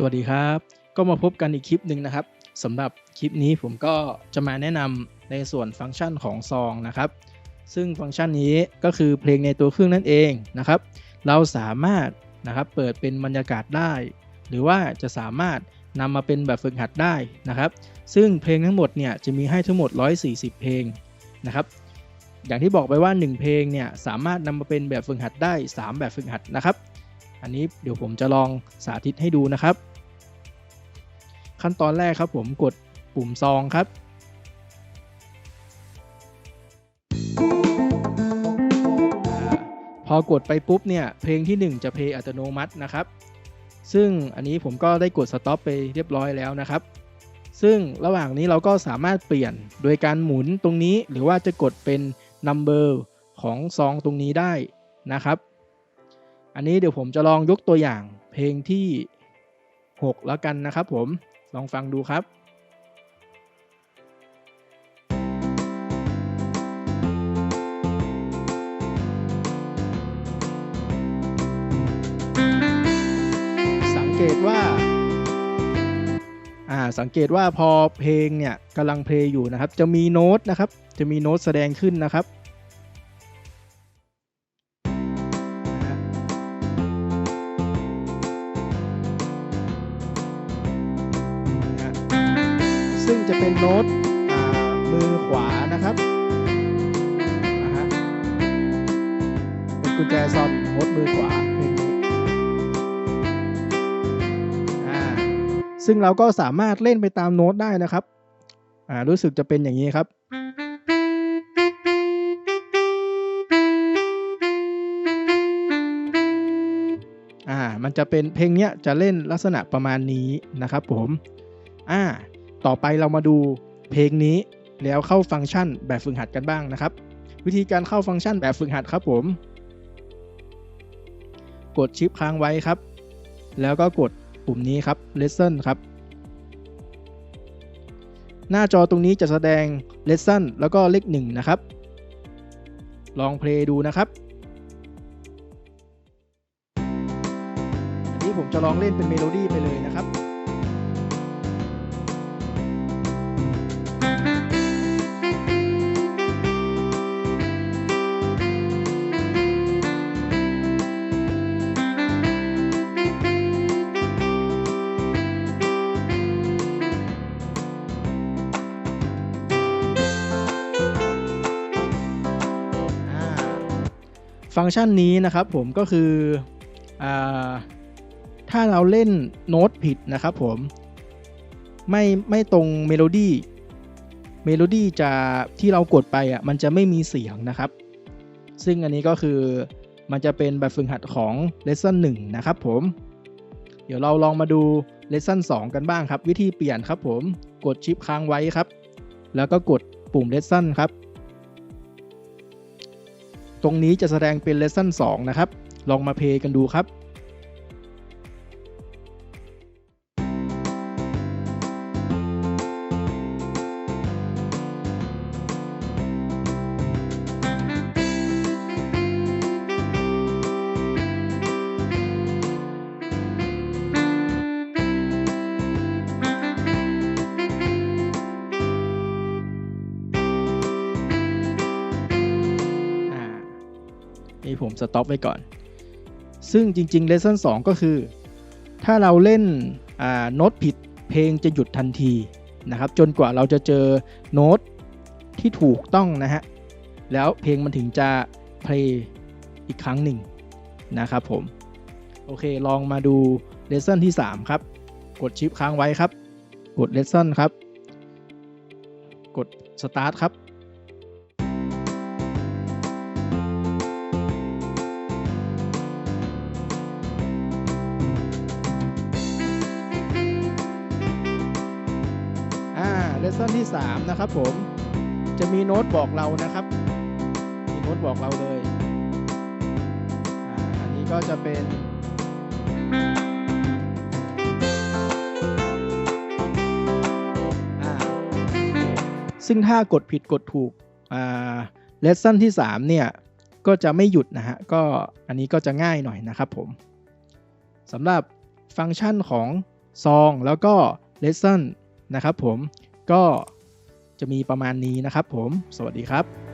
สวัสดีครับ ก็มาพบกันอีกคลิปหนึ่งนะครับสำหรับคลิปนี้ผมก็จะมาแนะนำในส่วนฟังก์ชันของซองนะครับ ซึ่งฟังก์ชันนี้ก็คือเพลงในตัวเครื่องนั่นเองนะครับ เราสามารถนะครับเปิดเป็นบรรยากาศได้ หรือว่าจะสามารถนำมาเป็นแบบฝึกหัดได้นะครับ ซึ่งเพลงทั้งหมดเนี่ยจะมีให้ทั้งหมด 140 เพลงนะครับ อย่างที่บอกไปว่า 1 เพลงเนี่ยสามารถนำมาเป็นแบบฝึกหัดได้ 3 แบบฝึกหัดนะครับ อันนี้เดี๋ยวผมจะลองสาธิตให้ดูนะครับ ขั้นตอนแรกครับผมกดปุ่มซองครับพอกดไปปุ๊บเนี่ยเพลงที่ 1 จะเพลย์อัตโนมัตินะครับ ซึ่งอันนี้ผมก็ได้กดสต็อปไปเรียบร้อยแล้วนะครับ ซึ่งระหว่างนี้เราก็สามารถเปลี่ยนโดยการหมุนตรงนี้ หรือว่าจะกดเป็น number ของซองตรงนี้ได้นะครับ อันนี้เดี๋ยวผมจะลองยกตัวอย่างเพลงที่ 6 แล้วกันนะครับผม ลองฟังดูครับสังเกตว่า อ่า สังเกตว่าพอเพลงเนี่ยกำลังเพลงอยู่นะครับ จะมีโน้ตนะครับ จะมีโน้ตแสดงขึ้นนะครับ ซึ่งจะเป็นโน้ตมือขวานะครับนะฮะเป็นกุญแจซอนโน้ตมือขวาเพลงนี้อ่าซึ่งเราก็สามารถเล่นไปตามโน้ตได้นะครับอ่ารู้สึกจะเป็นอย่างนี้ครับอ่ามันจะเป็นเพลงเนี้ยจะเล่นลักษณะประมาณนี้นะครับผม อ่า ต่อไปเรามาดูเพลงนี้แล้วเข้าฟังก์ชันแบบฝึกหัดกันบ้างนะครับ วิธีการเข้าฟังก์ชันแบบฝึกหัดครับผม กดชิปค้างไว้ครับ แล้วก็กดปุ่มนี้ครับ lesson ครับ หน้าจอตรงนี้จะแสดง lesson แล้วก็เลข1นะครับ ลองเพลงดูนะครับอันนี้ผมจะลองเล่นเป็นเมโลดี้ไปเลยนะครับ ฟังก์ชันนี้นะครับผมก็คืออถ้าเราเล่นโน้ตผิดนะครับผมไม่ไม่ตรงเมโลดี้เมโลดี้จะที่เรากดไปอะมันจะไม่มีเสียงนะครับ ซึ่งอันนี้ก็คือมันจะเป็นแบบฝึกหัดของ Lesson 1 นะครับผม เดี๋ยวเราลองมาดู Lesson 2 กันบ้างครับ วิธีเปลี่ยนครับผมกดชิปค้างไว้ครับ แล้วก็กดปุ่ม Lesson ครับ ตรงนี้จะแสดงเป็น Lesson 2 นะครับ ลองมาเพลย์กันดูครับ ผมสต็อปไว้ก่อน ซึ่งจริงๆ Lesson 2 ก็คือ ถ้าเราเล่นโน้ตผิดเพลงจะหยุดทันทีนะครับ จนกว่าเราจะเจอโน้ตที่ถูกต้องนะฮะ แล้วเพลงมันถึงจะเพลย์อีกครั้งหนึ่งนะครับผม โอเค ลองมาดู Lesson ที่ 3 ครับ กดชิปค้างไว้ครับ กด Lesson ครับ กด Start ครับ ลส s นที่ 3 นะครับผม จะมีโน้ตบอกเรานะครับ มีโน้ตบอกเราเลยอันนี้ก็จะเป็นซึ่งถ้ากดผิดกดถูกเลส s นที่ 3 เนี่ย ก็จะไม่หยุดนะฮะ ก็อันนี้ก็จะง่ายหน่อยนะครับผมสำหรับฟังก์ชันของซองแล้วก็เลส s ั n นะครับผม ก็จะมีประมาณนี้นะครับผม สวัสดีครับ